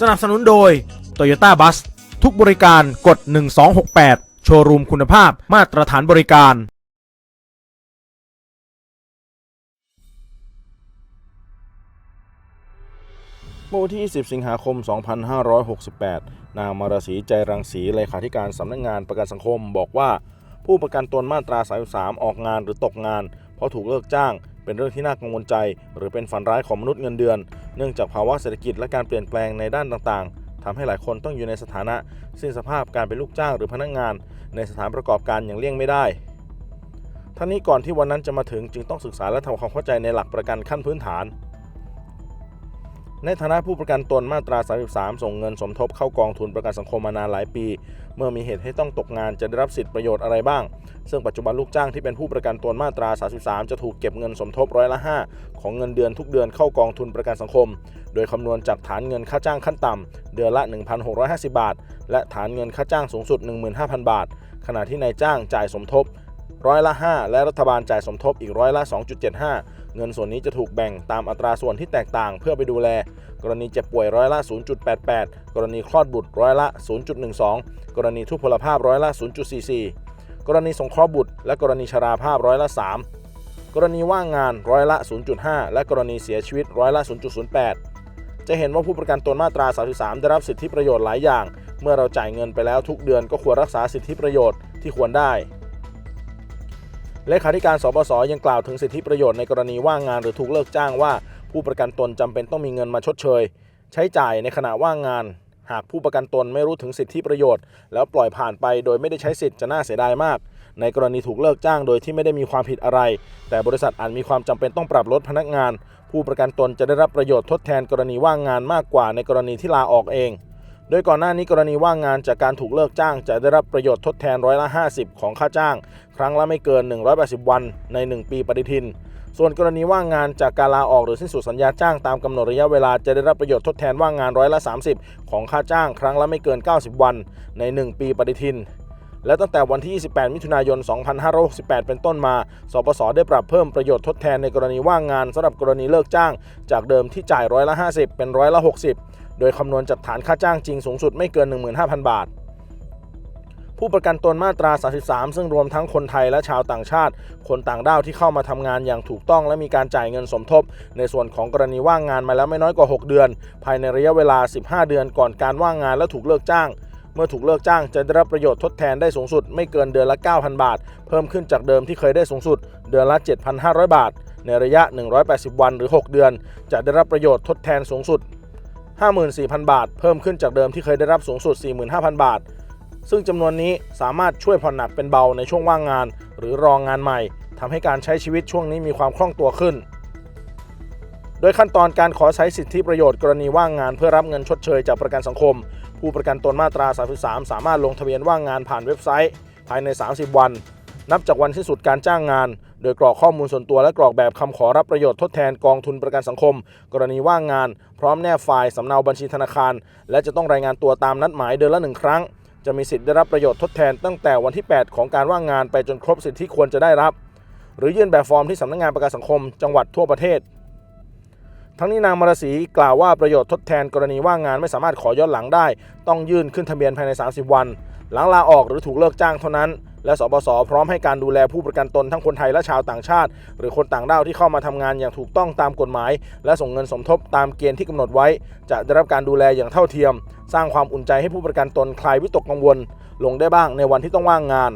สนับสนุนโดย Toyota Bus ทุกบริการกด 1268 โชว์รูมคุณภาพมาตรฐานบริการ เมื่อวันที่ 20 สิงหาคม 2568 นางมาราศีใจรังสีเลขาธิการสำนักงงานประกันสังคมบอกว่า ผู้ประกันตนมาตรา 33 ออกงานหรือตกงาน เพราะถูกเลิกจ้าง เป็นเรื่องที่น่ากังวลใจ หรือเป็นฝันร้ายของมนุษย์เงินเดือน เนื่องจากภาวะเศรษฐกิจและการเปลี่ยนแปลงในด้านต่างๆทำให้หลายคนต้องอยู่ในสถานะ สิ้นสภาพการเป็นลูกจ้างหรือพนักงาน ในสถานประกอบการอย่างเลี่ยงไม่ได้ทั้งนี้ก่อนที่วันนั้นจะมาถึงจึงต้องศึกษาและทำความเข้าใจในหลักประกันขั้นพื้นฐาน ในฐานะผู้ประกันตนมาตรา 33 ส่งเงินสมทบเข้ากองทุนประกันสังคมมานานหลายปี เมื่อมีเหตุให้ต้องตกงานจะได้รับสิทธิประโยชน์อะไรบ้าง ซึ่งปัจจุบันลูกจ้างที่เป็นผู้ประกันตนมาตรา 33 จะถูกเก็บเงินสมทบร้อยละ 5 ของเงินเดือนทุกเดือนเข้ากองทุนประกันสังคม โดยคำนวณจากฐานเงินค่าจ้างขั้นต่ำเดือนละ 1,650 บาท และฐานเงินค่าจ้างสูงสุด 15,000 บาท ขณะที่นายจ้างจ่ายสมทบ ร้อยละ 5 และรัฐบาลจ่ายสมทบอีกร้อยละ 2.75 เงินส่วนนี้จะถูกแบ่งตามอัตราส่วนที่แตกต่างเพื่อไปดูแล กรณีเจ็บป่วยร้อยละ 0.88 กรณีคลอดบุตรร้อยละ 0.12 กรณีทุพพลภาพร้อยละ 0.44 กรณีสงเคราะห์บุตร และกรณีชราภาพร้อยละ 3 กรณีว่างงานร้อยละ 0.5 และกรณีเสียชีวิตร้อยละ 0.08 จะเห็นว่าผู้ประกันตนมาตรา 33 ได้รับสิทธิประโยชน์หลายอย่าง เมื่อเราจ่ายเงินไปแล้วทุกเดือนก็ควรรักษาสิทธิประโยชน์ที่ควรได้ เลขาธิการสบสยังกล่าวถึงสิทธิประโยชน์ในกรณีว่างงานหรือถูกเลิกจ้างว่า ผู้ประกันตนจำเป็นต้องมีเงินมาชดเชย ใช้จ่ายในขณะว่างงาน หากผู้ประกันตนไม่รู้ถึงสิทธิประโยชน์ แล้วปล่อยผ่านไปโดยไม่ได้ใช้สิทธิ์จะน่าเสียดายมาก ในกรณีถูกเลิกจ้างโดยที่ไม่ได้มีความผิดอะไร แต่บริษัทอาจมีความจำเป็นต้องปรับลดพนักงาน ผู้ประกันตนจะได้รับประโยชน์ทดแทนกรณีว่างงานมากกว่าในกรณีที่ลาออกเอง โดยก่อนหน้านี้กรณีว่างงานจากการถูกเลิกจ้าง จะได้รับประโยชน์ทดแทนร้อยละ 50 ของค่าจ้าง ครั้งละไม่เกิน 180 วันใน 1 ปีปฏิทิน ส่วนกรณีว่างงานจากการลาออกหรือสิ้นสุดสัญญาจ้างตามกำหนดระยะเวลาจะได้รับประโยชน์ทดแทนว่างงานร้อยละ 30 ของค่าจ้าง ครั้งละไม่เกิน 90 วันใน 1 ปีปฏิทินและตั้งแต่วันที่ 28 มิถุนายน 2568 เป็นต้นมา สปส ได้ปรับเพิ่มประโยชน์ทดแทนในกรณีว่างงานสำหรับกรณีเลิกจ้าง จากเดิมที่จ่ายร้อยละ 50 เป็นร้อยละ 60 โดยคำนวณจากฐานค่าจ้างจริงสูงสุดไม่เกิน 15,000 บาท ผู้ประกันตนมาตรา 33 ซึ่งรวมทั้งคนไทยและชาวต่างชาติ คนต่างด้าวที่เข้ามาทำงานอย่างถูกต้องและมีการจ่ายเงินสมทบ ในส่วนของกรณีว่างงานมาแล้วไม่น้อยกว่า 6 เดือน ภายในระยะเวลา 15 เดือนก่อนการว่างงานและถูกเลิกจ้างเมื่อถูกเลิกจ้างจะได้รับประโยชน์ทดแทนได้สูงสุดไม่เกินเดือนละ 9,000 บาท เพิ่มขึ้นจากเดิมที่เคยได้สูงสุด เดือนละ 7,500 บาท ในระยะ 180 วันหรือ 6 เดือน จะได้รับประโยชน์ทดแทนสูงสุด 54,000 บาท เพิ่มขึ้นจากเดิมที่เคยได้รับสูงสุด 45,000 บาท ซึ่งจำนวนนี้สามารถช่วยผ่อนหนักเป็นเบาในช่วงว่างงาน หรือรองงานใหม่ทำให้การใช้ชีวิตช่วงนี้มีความคล่องตัวขึ้น โดยขั้นตอนการขอใช้สิทธิประโยชน์กรณีว่างงาน เพื่อรับเงินชดเชยจากประกันสังคม ผู้ประกันตนมาตรา 33 สามารถลงทะเบียนว่างงานผ่านเว็บไซต์ ภายใน 30 วัน นับจากวันสิ้นสุดการจ้างงาน โดยกรอกข้อมูลส่วนตัวและกรอกแบบคำขอรับประโยชน์ทดแทนกองทุนประกันสังคม กรณีว่างงาน พร้อมแนบไฟล์สำเนาบัญชีธนาคาร และจะต้องรายงานตัวตามนัดหมายเดือนละหนึ่งครั้ง จะมีสิทธิ์ได้รับประโยชน์ทดแทนตั้งแต่วันที่ 8 ของการว่างงานไปจนครบสิทธิ์ที่ควรจะได้รับ หรือยื่นแบบฟอร์มที่สำนักงานประกันสังคม จังหวัดทั่วประเทศ ทั้งนี้นางมารสีกล่าวว่าประโยชน์ทดแทนกรณีว่างงานไม่สามารถขอย้อนหลังได้ ต้องยื่นขึ้นทะเบียนภายใน 30 วัน หลังลาออกหรือถูกเลิกจ้างเท่านั้น และสปสพร้อมให้การดูแลผู้ประกันตนทั้งคนไทยและชาวต่างชาติ หรือคนต่างด้าวที่เข้ามาทำงานอย่างถูกต้องตามกฎหมาย และส่งเงินสมทบตามเกณฑ์ที่กำหนดไว้ จะได้รับการดูแลอย่างเท่าเทียม สร้างความอุ่นใจให้ผู้ประกันตนคลายวิตกกังวล ลงได้บ้างในวันที่ต้องว่างงาน